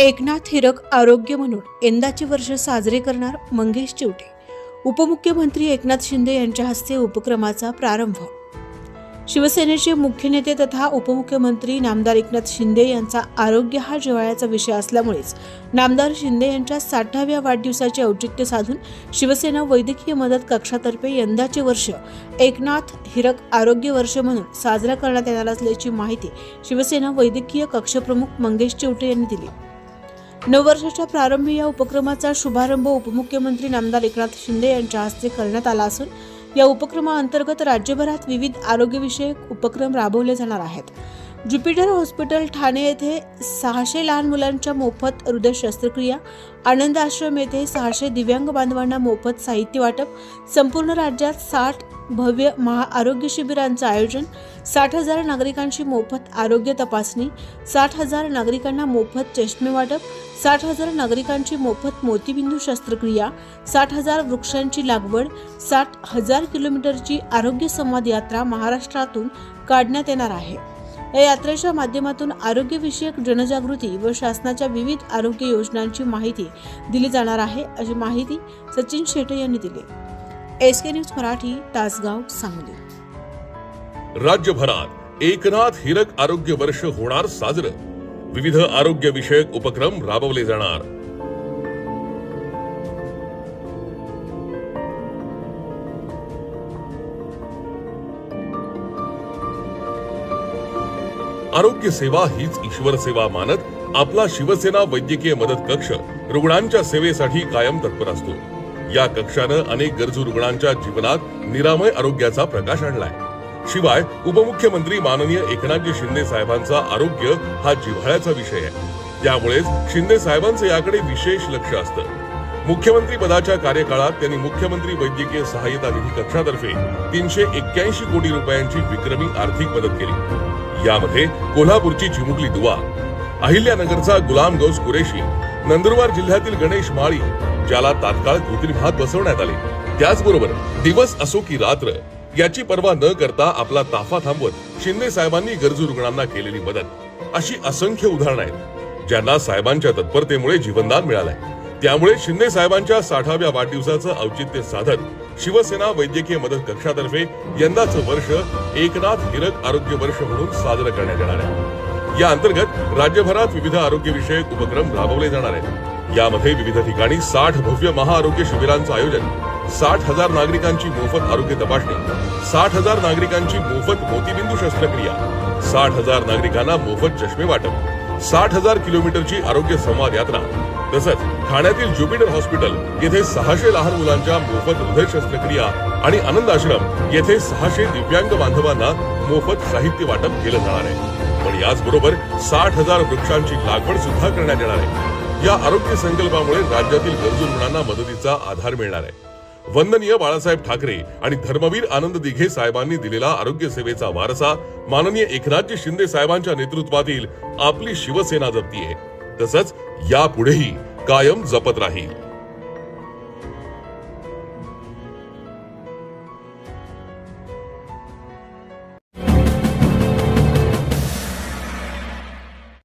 एकनाथ हिरक आरोग्य म्हणून यंदाचे वर्ष साजरे करणार मंगेश चिवटे. उपमुख्यमंत्री एकनाथ शिंदे यांच्या हस्ते उपक्रमाचा प्रारंभ. शिवसेनेचे मुख्य नेते तथा उपमुख्यमंत्री नामदार एकनाथ शिंदे यांचा आरोग्य हा जिव्हाळ्याचा विषय असल्यामुळेच नामदार शिंदे यांच्या साठाव्या वाढदिवसाचे औचित्य साधून शिवसेना वैद्यकीय मदत कक्षातर्फे यंदाचे वर्ष एकनाथ हिरक आरोग्य वर्ष म्हणून साजरा करण्यात येणार असल्याची माहिती शिवसेना वैद्यकीय कक्षप्रमुख मंगेश चिवटे यांनी दिली. नववर्षाच्या प्रारंभी या उपक्रमाचा शुभारंभ उपमुख्यमंत्री नामदार एकनाथ शिंदे यांच्या हस्ते करण्यात आला असून या उपक्रमाअंतर्गत राज्यभरात विविध आरोग्यविषयक उपक्रम राबवले जाणार आहेत. ज्युपिटर हॉस्पिटल ठाणे येथे सहाशे लहान मुलांच्या मोफत हृदय शस्त्रक्रिया आनंद आश्रम येथे सहाशे दिव्यांग बांधवांना मोफत साहित्य वाटप संपूर्ण राज्यात साठ भव्य महाआरोग्य शिबिरांचं आयोजन साठ हजार नागरिकांची मोफत आरोग्य तपासणी साठ हजार नागरिकांना मोफत चष्मे वाटप साठ हजार नागरिकांची मोफत मोतीबिंदू शस्त्रक्रिया साठ हजार वृक्षांची लागवड साठ हजार किलोमीटरची आरोग्य संवाद यात्रा महाराष्ट्रातून काढण्यात येणार आहे. या यात्रेच्या माध्यमातून आरोग्यविषयक जनजागृती व शासनाच्या विविध आरोग्य योजनांची माहिती दिली जाणार आहे अशी माहिती सचिन शेटे यांनी दिली. S K news Marathi Tasgaon Sangli. राज्यभरात एकनाथ हिरक आरोग्य वर्ष होणार साजरं. विविध आरोग्य विषयक उपक्रम राबवले जाणार. आरोग्य सेवा हीच ईश्वर सेवा मानत आपला शिवसेना वैद्यकीय मदत कक्ष रुग्णांच्या सेवेसाठी कायम तत्पर असतो. या कक्षानं अनेक गरजू रुग्णांच्या जीवनात निरामय आरोग्याचा प्रकाश आणलाय. शिवाय उपमुख्यमंत्री माननीय एकनाथजी शिंदे साहेबांचा आरोग्य हा जिव्हाळ्याचा विषय आहे. त्यामुळेच शिंदे साहेबांचं याकडे विशेष लक्ष असतं. मुख्यमंत्री पदाच्या कार्यकाळात त्यांनी मुख्यमंत्री वैद्यकीय सहाय्यता निधी कक्षातर्फे तीनशे एक्क्याऐंशी कोटी रुपयांची विक्रमी आर्थिक मदत केली. यामध्ये कोल्हापूरची चिमुकली दुवा अहिल्यानगरचा गुलाम गौस कुरेशी नंदुरबार जिल्ह्यातील गणेश माळी ज्याला तात्काळ कृत्रिम हात बसवण्यात आले. त्याचबरोबर दिवस असो की रात्र याची पर्वा न करता आपला ताफा थांबवत शिंदे साहेबांनी गरजू रुग्णांना केलेली मदत. अशी असंख्य उदाहरणं आहेत ज्यांना साहेबांच्या तत्परतेमुळे जीवनदान मिळालंय. त्यामुळे शिंदे साहेबांच्या साठाव्या वाढदिवसाचं औचित्य साधत शिवसेना वैद्यकीय मदत कक्षातर्फे यंदाचं वर्ष एकनाथ हिरक आरोग्य वर्ष म्हणून साजरं करण्यात येणार आहे. या अंतर्गत राज्यभरात विविध आरोग्यविषयक उपक्रम राबवले जाणार आहेत. यामध्ये विविध ठिकाणी साठ भव्य महाआरोग्य शिबिरांचं आयोजन साठ हजार नागरिकांची मोफत आरोग्य तपासणी साठ हजार नागरिकांची मोफत मोतीबिंदू शस्त्रक्रिया साठ हजार नागरिकांना मोफत चष्मे वाटप साठ हजार किलोमीटरची आरोग्य संवाद यात्रा. तसंच ठाण्यातील ज्युपिटर हॉस्पिटल येथे सहाशे लहान मुलांच्या मोफत हृदय शस्त्रक्रिया आणि आनंद आश्रम येथे सहाशे दिव्यांग बांधवांना मोफत साहित्य वाटप केलं जाणार आहे. पण याचबरोबर साठ हजार वृक्षांची लागवड सुद्धा करण्यात येणार आहे. या आरोग्य संकल्पामुळे राज्यातील गरजू रुग्णांना मदतीचा आधार मिळणार आहे. वंदनीय बाळासाहेब ठाकरे आणि धर्मवीर आनंद दिघे साहेबांनी दिलेला आरोग्य सेवेचा वारसा माननीय एकनाथजी शिंदे साहेबांच्या नेतृत्वातील आपली शिवसेना जपतीये. तसंच यापुढेही कायम जपत राहील.